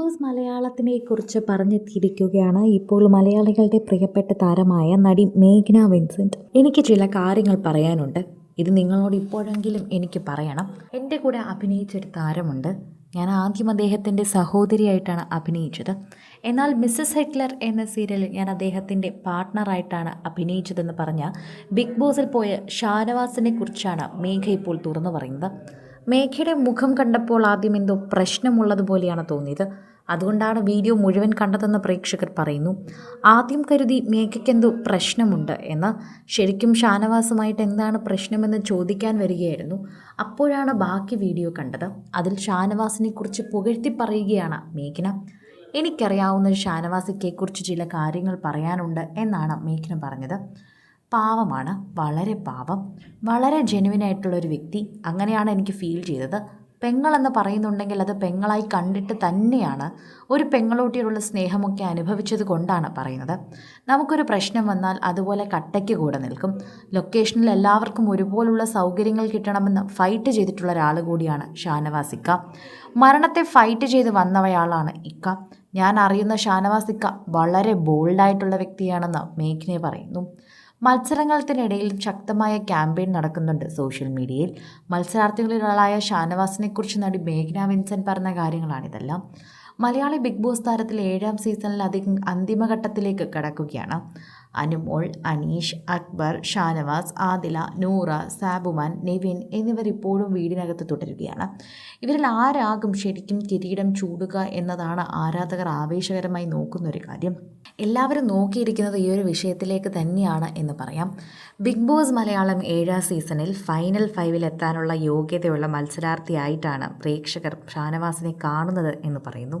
Boss മലയാളത്തിനെ കുറിച്ച് പറഞ്ഞെത്തിയിരിക്കുകയാണ് ഇപ്പോൾ മലയാളികളുടെ പ്രിയപ്പെട്ട താരമായ നടി മേഘ്ന വിൻസെന്റ് എനിക്ക് ചില കാര്യങ്ങൾ പറയാനുണ്ട്. ഇത് നിങ്ങളോട് ഇപ്പോഴെങ്കിലും എനിക്ക് പറയണം. എന്റെ കൂടെ അഭിനയിച്ചൊരു താരമുണ്ട്. ഞാൻ ആദ്യം അദ്ദേഹത്തിന്റെ സഹോദരിയായിട്ടാണ് അഭിനയിച്ചത്. എന്നാൽ മിസ്സസ് ഹിറ്റ്ലർ എന്ന സീരിയലിൽ ഞാൻ അദ്ദേഹത്തിന്റെ പാർട്ട്ണറായിട്ടാണ് അഭിനയിച്ചതെന്ന് പറഞ്ഞ ബിഗ് ബോസിൽ പോയ ഷാനവാസിനെ കുറിച്ചാണ് മേഘ ഇപ്പോൾ തുറന്നു പറയുന്നത്. മേഘയുടെ മുഖം കണ്ടപ്പോൾ ആദ്യം എന്തോ പ്രശ്നമുള്ളതുപോലെയാണ് തോന്നിയത്. അതുകൊണ്ടാണ് വീഡിയോ മുഴുവൻ കണ്ടതെന്ന് പ്രേക്ഷകർ പറയുന്നു. ആദ്യം കരുതി മേഘയ്ക്കെന്തോ പ്രശ്നമുണ്ട് എന്ന്. ശരിക്കും ഷാനവാസുമായിട്ട് എന്താണ് പ്രശ്നമെന്ന് ചോദിക്കാൻ വരികയായിരുന്നു. അപ്പോഴാണ് ബാക്കി വീഡിയോ കണ്ടത്. അതിൽ ഷാനവാസിനെക്കുറിച്ച് പുകഴ്ത്തി പറയുകയാണ് മേഘന. എനിക്കറിയാവുന്ന ഷാനവാസിക്കെക്കുറിച്ച് ചില കാര്യങ്ങൾ പറയാനുണ്ട് എന്നാണ് മേഘന പറഞ്ഞത്. പാവമാണ്. വളരെ പാവം. വളരെ ജെനുവിനായിട്ടുള്ള ഒരു വ്യക്തി. അങ്ങനെയാണ് എനിക്ക് ഫീൽ ചെയ്തത്. പെങ്ങളെന്ന് പറയുന്നുണ്ടെങ്കിൽ അത് പെങ്ങളായി കണ്ടിട്ട് തന്നെയാണ് ഒരു പെങ്ങളോട്ടിയോടുള്ള സ്നേഹമൊക്കെ അനുഭവിച്ചത് കൊണ്ടാണ് പറയുന്നത്. നമുക്കൊരു പ്രശ്നം വന്നാൽ അതുപോലെ കട്ടയ്ക്ക് കൂടെ നിൽക്കും. ലൊക്കേഷനിൽ എല്ലാവർക്കും ഒരുപോലുള്ള സൗകര്യങ്ങൾ കിട്ടണമെന്ന് ഫൈറ്റ് ചെയ്തിട്ടുള്ള ഒരാൾ കൂടിയാണ് ഷാനവാസിക്ക മരണത്തെ ഫൈറ്റ് ചെയ്ത് വന്നവയാളാണ് ഇക്ക. ഞാൻ അറിയുന്ന ഷാനവാസിക്ക വളരെ ബോൾഡായിട്ടുള്ള വ്യക്തിയാണെന്ന് മേഘ്നെ പറയുന്നു. മത്സരങ്ങൾക്കിനിടയിൽ ശക്തമായ ക്യാമ്പയിൻ നടക്കുന്നുണ്ട് സോഷ്യൽ മീഡിയയിൽ. മത്സരാർത്ഥികളിലൊരാളായ ഷാനവാസിനെക്കുറിച്ച് നടി മേഘ്ന വിൻസെന്റ് പറഞ്ഞ കാര്യങ്ങളാണിതെല്ലാം. മലയാളി ബിഗ് ബോസ് താരത്തിൽ ഏഴാം സീസണിൽ അധികം അന്തിമഘട്ടത്തിലേക്ക് കടക്കുകയാണ്. അനുമോൾ അനീഷ് അക്ബർ ഷാനവാസ് ആദില നൂറ സാബുമാൻ നിവിൻ എന്നിവർ ഇപ്പോഴും വീടിനകത്ത് തുടരുകയാണ്. ഇവരിൽ ആരാകും ശരിക്കും കിരീടം ചൂടുക എന്നതാണ് ആരാധകർ ആവേശകരമായി നോക്കുന്ന ഒരു കാര്യം. എല്ലാവരും നോക്കിയിരിക്കുന്നത് ഈ ഒരു വിഷയത്തിലേക്ക് തന്നെയാണ് എന്ന് പറയാം. ബിഗ് ബോസ് മലയാളം ഏഴാം സീസണിൽ ഫൈനൽ ഫൈവിൽ എത്താനുള്ള യോഗ്യതയുള്ള മത്സരാർത്ഥിയായിട്ടാണ് പ്രേക്ഷകർ ഷാനവാസിനെ കാണുന്നത് എന്ന് പറയുന്നു.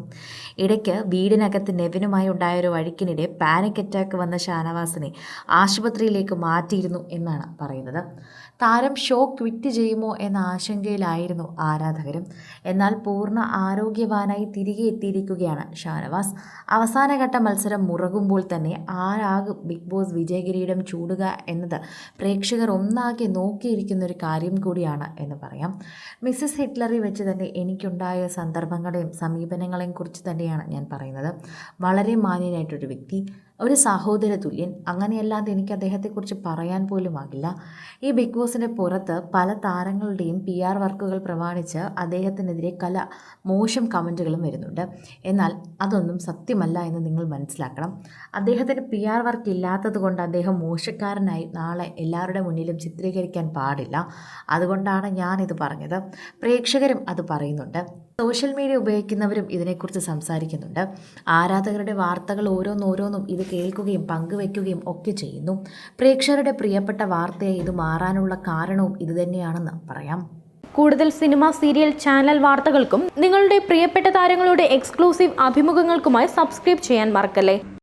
ഇടയ്ക്ക് വീടിനകത്ത് നെവിനുമായി ഉണ്ടായ ഒരു വഴിക്കിനിടെ പാനിക് അറ്റാക്ക് വന്ന ഷാനവാസിനെ ആശുപത്രിയിലേക്ക് മാറ്റിയിരുന്നു എന്നാണ് പറയുന്നത്. താരം ഷോ ക്വിറ്റ് ചെയ്യുമോ എന്ന ആശങ്കയിലായിരുന്നു ആരാധകരും. എന്നാൽ പൂർണ ആരോഗ്യവാനായി തിരികെ എത്തിയിരിക്കുകയാണ് ഷാനവാസ്. അവസാനഘട്ട മത്സരം മുറകുമ്പോൾ തന്നെ ആരാകും ബിഗ് ബോസ് വിജയകിരീടം ചൂടുക എന്നത് പ്രേക്ഷകർ ഒന്നാകെ നോക്കിയിരിക്കുന്ന ഒരു കാര്യം കൂടിയാണ് എന്ന് പറയാം. മിസ്സസ് ഹിറ്റ്ലറി വെച്ച് തന്നെ എനിക്കുണ്ടായ സന്ദർഭങ്ങളെയും സമീപനങ്ങളെയും കുറിച്ച് തന്നെയാണ് ഞാൻ പറയുന്നത്. വളരെ മാന്യനായിട്ടൊരു വ്യക്തി. ഒരു സഹോദര തുല്യൻ. അങ്ങനെയല്ലാതെ എനിക്ക് അദ്ദേഹത്തെക്കുറിച്ച് പറയാൻ പോലും ആകില്ല. ഈ ബിഗ് ബോസിന്റെ പുറത്ത് പല താരങ്ങളുടെയും പി ആർ വർക്കുകൾ പ്രമാണിച്ച് അദ്ദേഹത്തിനെതിരെ കല മോശം കമന്റുകളും വരുന്നുണ്ട്. എന്നാൽ അതൊന്നും സത്യമല്ല എന്ന് നിങ്ങൾ മനസ്സിലാക്കണം. അദ്ദേഹത്തിന് പി ആർ വർക്ക് ഇല്ലാത്തത് കൊണ്ട് അദ്ദേഹം മോശക്കാരനായി നാളെ എല്ലാവരുടെ മുന്നിലും ചിത്രീകരിക്കാൻ പാടില്ല. അതുകൊണ്ടാണ് ഞാനിത് പറഞ്ഞത്. പ്രേക്ഷകരും അത് പറയുന്നുണ്ട്. സോഷ്യൽ മീഡിയ ഉപയോഗിക്കുന്നവരും ഇതിനെക്കുറിച്ച് സംസാരിക്കുന്നുണ്ട്. ആരാധകരുടെ വാർത്തകൾ ഓരോന്നോരോന്നും ഇത് കേൾക്കുകയും പങ്കുവയ്ക്കുകയും ഒക്കെ ചെയ്യുന്നു. പ്രേക്ഷകരുടെ പ്രിയപ്പെട്ട വാർത്തയെ ഇത് മാറാനുള്ള കാരണവും ഇതുതന്നെയാണെന്ന് പറയാം. കൂടുതൽ സിനിമ സീരിയൽ ചാനൽ വാർത്തകൾക്കും നിങ്ങളുടെ പ്രിയപ്പെട്ട താരങ്ങളുടെ എക്സ്ക്ലൂസീവ് അഭിമുഖങ്ങൾക്കുമായി സബ്സ്ക്രൈബ് ചെയ്യാൻ മറക്കല്ലേ?